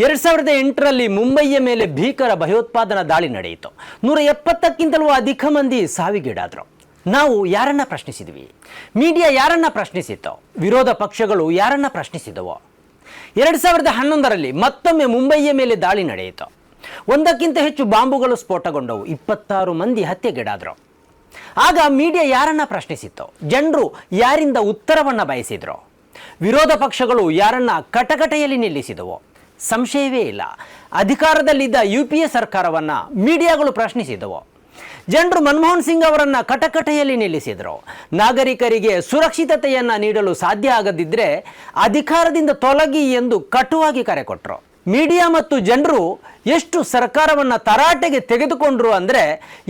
ಎರಡ್ ಸಾವಿರದ ಎಂಟರಲ್ಲಿ ಮುಂಬಯಿಯ ಮೇಲೆ ಭೀಕರ ಭಯೋತ್ಪಾದನಾ ದಾಳಿ ನಡೆಯಿತು. ನೂರ ಎಪ್ಪತ್ತಕ್ಕಿಂತಲೂ ಅಧಿಕ ಮಂದಿ ಸಾವಿಗೀಡಾದರು. ನಾವು ಯಾರನ್ನ ಪ್ರಶ್ನಿಸಿದ್ವಿ? ಮೀಡಿಯಾ ಯಾರನ್ನ ಪ್ರಶ್ನಿಸಿತ್ತು? ವಿರೋಧ ಪಕ್ಷಗಳು ಯಾರನ್ನ ಪ್ರಶ್ನಿಸಿದವು? ಎರಡ್ ಸಾವಿರದ ಹನ್ನೊಂದರಲ್ಲಿ ಮತ್ತೊಮ್ಮೆ ಮುಂಬೈಯ ಮೇಲೆ ದಾಳಿ ನಡೆಯಿತು. ಒಂದಕ್ಕಿಂತ ಹೆಚ್ಚು ಬಾಂಬುಗಳು ಸ್ಫೋಟಗೊಂಡವು. ಇಪ್ಪತ್ತಾರು ಮಂದಿ ಹತ್ಯೆಗೀಡಾದರು. ಆಗ ಮೀಡಿಯಾ ಯಾರನ್ನ ಪ್ರಶ್ನಿಸಿತ್ತು? ಜನರು ಯಾರಿಂದ ಉತ್ತರವನ್ನು ಬಯಸಿದ್ರು? ವಿರೋಧ ಪಕ್ಷಗಳು ಯಾರನ್ನ ಕಟಕಟೆಯಲ್ಲಿ ನಿಲ್ಲಿಸಿದವು? ಸಂಶಯವೇ ಇಲ್ಲ. ಅಧಿಕಾರದಲ್ಲಿದ್ದ ಯು ಪಿ ಎ ಸರ್ಕಾರವನ್ನು ಮೀಡಿಯಾಗಳು ಪ್ರಶ್ನಿಸಿದವು. ಜನರು ಮನಮೋಹನ್ ಸಿಂಗ್ ಅವರನ್ನು ಕಟಕಟೆಯಲ್ಲಿ ನಿಲ್ಲಿಸಿದರು. ನಾಗರಿಕರಿಗೆ ಸುರಕ್ಷಿತತೆಯನ್ನು ನೀಡಲು ಸಾಧ್ಯ ಆಗದಿದ್ದರೆ ಅಧಿಕಾರದಿಂದ ತೊಲಗಿ ಎಂದು ಕಟುವಾಗಿ ಕರೆ ಕೊಟ್ಟರು ಮೀಡಿಯಾ ಮತ್ತು ಜನರು ಎಷ್ಟು ಸರ್ಕಾರವನ್ನ ತರಾಟೆಗೆ ತೆಗೆದುಕೊಂಡ್ರು ಅಂದ್ರೆ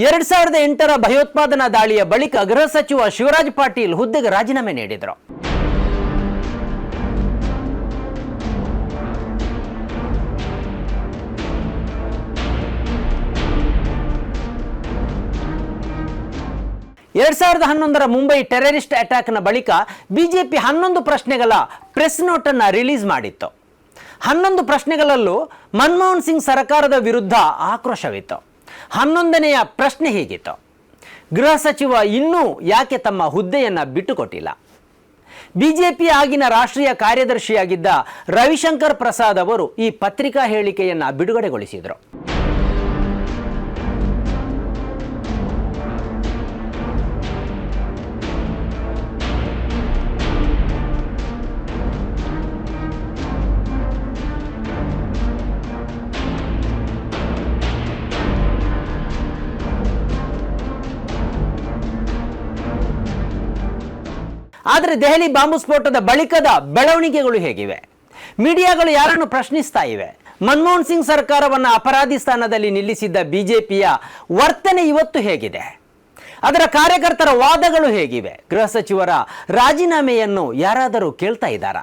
ಎರಡ್ ಸಾವಿರದ ಎಂಟರ ಭಯೋತ್ಪಾದನಾ ದಾಳಿಯ ಬಳಿಕ ಗೃಹ ಸಚಿವ ಶಿವರಾಜ್ ಪಾಟೀಲ್ ಹುದ್ದೆಗೆ ರಾಜೀನಾಮೆ ನೀಡಿದರು. ಎರಡ್ ಸಾವಿರದ ಹನ್ನೊಂದರ ಮುಂಬೈ ಟೆರರಿಸ್ಟ್ ಅಟ್ಯಾಕ್ನ ಬಳಿಕ ಬಿಜೆಪಿ ಹನ್ನೊಂದು ಪ್ರಶ್ನೆಗಳ ಪ್ರೆಸ್ ನೋಟನ್ನು ರಿಲೀಸ್ ಮಾಡಿತ್ತು. ಹನ್ನೊಂದು ಪ್ರಶ್ನೆಗಳಲ್ಲೂ ಮನಮೋಹನ್ ಸಿಂಗ್ ಸರ್ಕಾರದ ವಿರುದ್ಧ ಆಕ್ರೋಶವಿತ್ತು. ಹನ್ನೊಂದನೆಯ ಪ್ರಶ್ನೆ ಹೀಗಿತ್ತು. ಗೃಹ ಸಚಿವ ಇನ್ನೂ ಯಾಕೆ ತಮ್ಮ ಹುದ್ದೆಯನ್ನು ಬಿಟ್ಟುಕೊಟ್ಟಿಲ್ಲ? ಬಿಜೆಪಿ ಆಗಿನ ರಾಷ್ಟ್ರೀಯ ಕಾರ್ಯದರ್ಶಿಯಾಗಿದ್ದ ರವಿಶಂಕರ್ ಪ್ರಸಾದ್ ಅವರು ಈ ಪತ್ರಿಕಾ ಹೇಳಿಕೆಯನ್ನು ಬಿಡುಗಡೆಗೊಳಿಸಿದರು. ಆದರೆ ದೆಹಲಿ ಬಾಂಬು ಸ್ಫೋಟದ ಬಳಿಕದ ಬೆಳವಣಿಗೆಗಳು ಹೇಗಿವೆ? ಮೀಡಿಯಾಗಳು ಯಾರನ್ನು ಪ್ರಶ್ನಿಸ್ತಾ ಇವೆ? ಮನಮೋಹನ್ ಸಿಂಗ್ ಸರ್ಕಾರವನ್ನು ಅಪರಾಧಿ ಸ್ಥಾನದಲ್ಲಿ ನಿಲ್ಲಿಸಿದ್ದ ಬಿಜೆಪಿಯ ವರ್ತನೆ ಇವತ್ತು ಹೇಗಿದೆ? ಅದರ ಕಾರ್ಯಕರ್ತರ ವಾದಗಳು ಹೇಗಿವೆ? ಗೃಹ ಸಚಿವರ ರಾಜೀನಾಮೆಯನ್ನು ಯಾರಾದರೂ ಕೇಳ್ತಾ ಇದ್ದಾರಾ?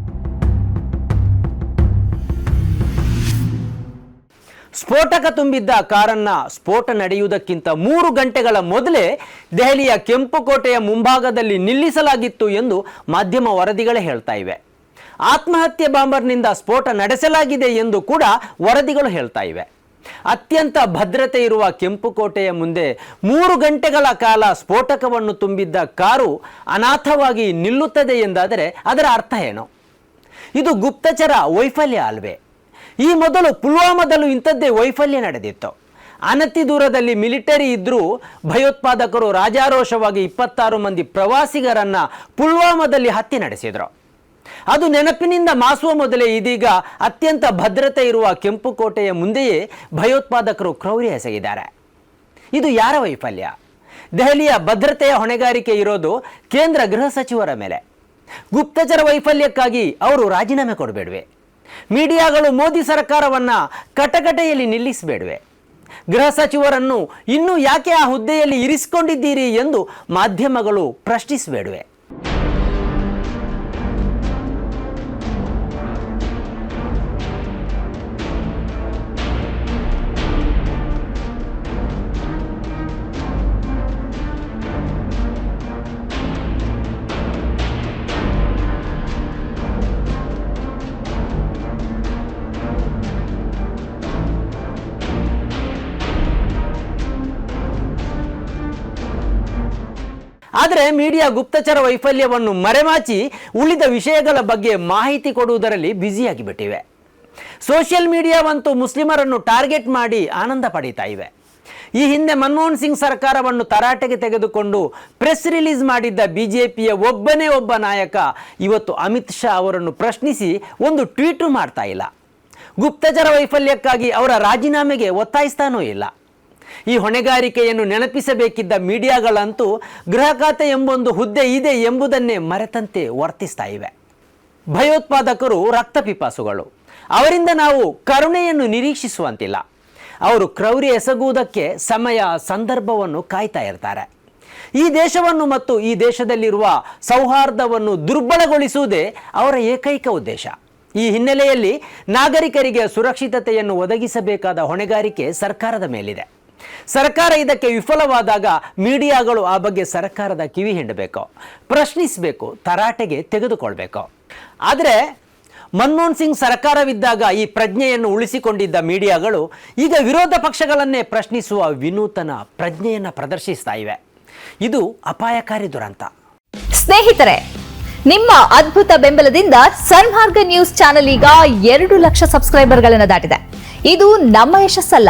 ಸ್ಫೋಟಕ ತುಂಬಿದ್ದ ಕಾರನ್ನ ಸ್ಫೋಟ ನಡೆಯುವುದಕ್ಕಿಂತ ಮೂರು ಗಂಟೆಗಳ ಮೊದಲೇ ದೆಹಲಿಯ ಕೆಂಪುಕೋಟೆಯ ಮುಂಭಾಗದಲ್ಲಿ ನಿಲ್ಲಿಸಲಾಗಿತ್ತು ಎಂದು ಮಾಧ್ಯಮ ವರದಿಗಳೇ ಹೇಳ್ತಾ ಇವೆ. ಆತ್ಮಹತ್ಯೆ ಬಾಂಬರ್ನಿಂದ ಸ್ಫೋಟ ನಡೆಸಲಾಗಿದೆ ಎಂದು ಕೂಡ ವರದಿಗಳು ಹೇಳ್ತಾ ಇವೆ. ಅತ್ಯಂತ ಭದ್ರತೆ ಇರುವ ಕೆಂಪುಕೋಟೆಯ ಮುಂದೆ ಮೂರು ಗಂಟೆಗಳ ಕಾಲ ಸ್ಫೋಟಕವನ್ನು ತುಂಬಿದ್ದ ಕಾರು ಅನಾಥವಾಗಿ ನಿಲ್ಲುತ್ತದೆ ಎಂದಾದರೆ ಅದರ ಅರ್ಥ ಏನು? ಇದು ಗುಪ್ತಚರ ವೈಫಲ್ಯ ಅಲ್ವೇ? ಈ ಮೊದಲು ಪುಲ್ವಾಮಾದಲ್ಲೂ ಇಂಥದ್ದೇ ವೈಫಲ್ಯ ನಡೆದಿತ್ತು. ಅನತಿ ದೂರದಲ್ಲಿ ಮಿಲಿಟರಿ ಇದ್ದರೂ ಭಯೋತ್ಪಾದಕರು ರಾಜಾರೋಷವಾಗಿ ಇಪ್ಪತ್ತಾರು ಮಂದಿ ಪ್ರವಾಸಿಗರನ್ನ ಪುಲ್ವಾಮಾದಲ್ಲಿ ಹತ್ಯೆ ನಡೆಸಿದರು. ಅದು ನೆನಪಿನಿಂದ ಮಾಸುವ ಮೊದಲೇ ಇದೀಗ ಅತ್ಯಂತ ಭದ್ರತೆ ಇರುವ ಕೆಂಪುಕೋಟೆಯ ಮುಂದೆಯೇ ಭಯೋತ್ಪಾದಕರು ಕ್ರೌರ್ಯ ಎಸಗಿದ್ದಾರೆ. ಇದು ಯಾರ ವೈಫಲ್ಯ? ದೆಹಲಿಯ ಭದ್ರತೆಯ ಹೊಣೆಗಾರಿಕೆ ಇರೋದು ಕೇಂದ್ರ ಗೃಹ ಸಚಿವರ ಮೇಲೆ. ಗುಪ್ತಚರ ವೈಫಲ್ಯಕ್ಕಾಗಿ ಅವರು ರಾಜೀನಾಮೆ ಕೊಡಬೇಡ್ವೆ. ಮೀಡಿಯಾಗಳು ಮೋದಿ ಸರ್ಕಾರವನ್ನ ಕಟಕಟೆಯಲ್ಲಿ ನಿಲ್ಲಿಸಬೇಡವೆ. ಗೃಹ ಸಚಿವರನ್ನು ಇನ್ನೂ ಯಾಕೆ ಆ ಹುದ್ದೆಯಲ್ಲಿ ಇರಿಸಿಕೊಂಡಿದ್ದೀರಿ ಎಂದು ಮಾಧ್ಯಮಗಳು ಪ್ರಶ್ನಿಸಬೇಡ್ವೆ. ಆದರೆ ಮೀಡಿಯಾ ಗುಪ್ತಚರ ವೈಫಲ್ಯವನ್ನು ಮರೆಮಾಚಿ ಉಳಿದ ವಿಷಯಗಳ ಬಗ್ಗೆ ಮಾಹಿತಿ ಕೊಡುವುದರಲ್ಲಿ ಬ್ಯುಸಿಯಾಗಿ ಬಿಟ್ಟಿವೆ ಸೋಷಿಯಲ್ ಮೀಡಿಯಾವಂತೂ ಮುಸ್ಲಿಮರನ್ನು ಟಾರ್ಗೆಟ್ ಮಾಡಿ ಆನಂದ ಪಡೀತಾ ಇವೆ. ಈ ಹಿಂದೆ ಮನಮೋಹನ್ ಸಿಂಗ್ ಸರ್ಕಾರವನ್ನು ತರಾಟೆಗೆ ತೆಗೆದುಕೊಂಡು ಪ್ರೆಸ್ ರಿಲೀಸ್ ಮಾಡಿದ್ದ ಬಿಜೆಪಿಯ ಒಬ್ಬನೇ ಒಬ್ಬ ನಾಯಕ ಇವತ್ತು ಅಮಿತ್ ಶಾ ಅವರನ್ನು ಪ್ರಶ್ನಿಸಿ ಒಂದು ಟ್ವೀಟು ಮಾಡ್ತಾ ಇಲ್ಲ. ಗುಪ್ತಚರ ವೈಫಲ್ಯಕ್ಕಾಗಿ ಅವರ ರಾಜೀನಾಮೆಗೆ ಒತ್ತಾಯಿಸ್ತಾನೂ ಇಲ್ಲ. ಈ ಹೊಣೆಗಾರಿಕೆಯನ್ನು ನೆನಪಿಸಬೇಕಿದ್ದ ಮೀಡಿಯಾಗಳಂತೂ ಗೃಹ ಖಾತೆ ಎಂಬೊಂದು ಹುದ್ದೆ ಇದೆ ಎಂಬುದನ್ನೇ ಮರೆತಂತೆ ವರ್ತಿಸ್ತಾ ಇವೆ. ಭಯೋತ್ಪಾದಕರು ರಕ್ತ ಪಿಪಾಸುಗಳು. ಅವರಿಂದ ನಾವು ಕರುಣೆಯನ್ನು ನಿರೀಕ್ಷಿಸುವಂತಿಲ್ಲ. ಅವರು ಕ್ರೌರಿ ಎಸಗುವುದಕ್ಕೆ ಸಮಯ, ಸಂದರ್ಭವನ್ನು ಕಾಯ್ತಾ ಇರ್ತಾರೆ. ಈ ದೇಶವನ್ನು ಮತ್ತು ಈ ದೇಶದಲ್ಲಿರುವ ಸೌಹಾರ್ದವನ್ನು ದುರ್ಬಲಗೊಳಿಸುವುದೇ ಅವರ ಏಕೈಕ ಉದ್ದೇಶ. ಈ ಹಿನ್ನೆಲೆಯಲ್ಲಿ ನಾಗರಿಕರಿಗೆ ಸುರಕ್ಷಿತತೆಯನ್ನು ಒದಗಿಸಬೇಕಾದ ಹೊಣೆಗಾರಿಕೆ ಸರ್ಕಾರದ ಮೇಲಿದೆ. ಸರ್ಕಾರ ಇದಕ್ಕೆ ವಿಫಲವಾದಾಗ ಮೀಡಿಯಾಗಳು ಆ ಬಗ್ಗೆ ಸರ್ಕಾರದ ಕಿವಿ ಹಿಂಡಬೇಕು, ಪ್ರಶ್ನಿಸಬೇಕು, ತರಾಟೆಗೆ ತೆಗೆದುಕೊಳ್ಬೇಕು. ಆದರೆ ಮನಮೋಹನ್ ಸಿಂಗ್ ಸರ್ಕಾರವಿದ್ದಾಗ ಈ ಪ್ರಜ್ಞೆಯನ್ನು ಉಳಿಸಿಕೊಂಡಿದ್ದ ಮೀಡಿಯಾಗಳು ಈಗ ವಿರೋಧ ಪಕ್ಷಗಳನ್ನೇ ಪ್ರಶ್ನಿಸುವ ವಿನೂತನ ಪ್ರಜ್ಞೆಯನ್ನು ಪ್ರದರ್ಶಿಸ್ತಾ ಇವೆ. ಇದು ಅಪಾಯಕಾರಿ ದುರಂತ. ಸ್ನೇಹಿತರೆ, ನಿಮ್ಮ ಅದ್ಭುತ ಬೆಂಬಲದಿಂದ ಸನ್ಮಾರ್ಗ ನ್ಯೂಸ್ ಚಾನೆಲ್ ಈಗ ಎರಡು ಲಕ್ಷ ಸಬ್ಸ್ಕ್ರೈಬರ್ಗಳನ್ನು ದಾಟಿದೆ. ಇದು ನಮ್ಮ ಯಶಸ್ಸಲ್ಲ.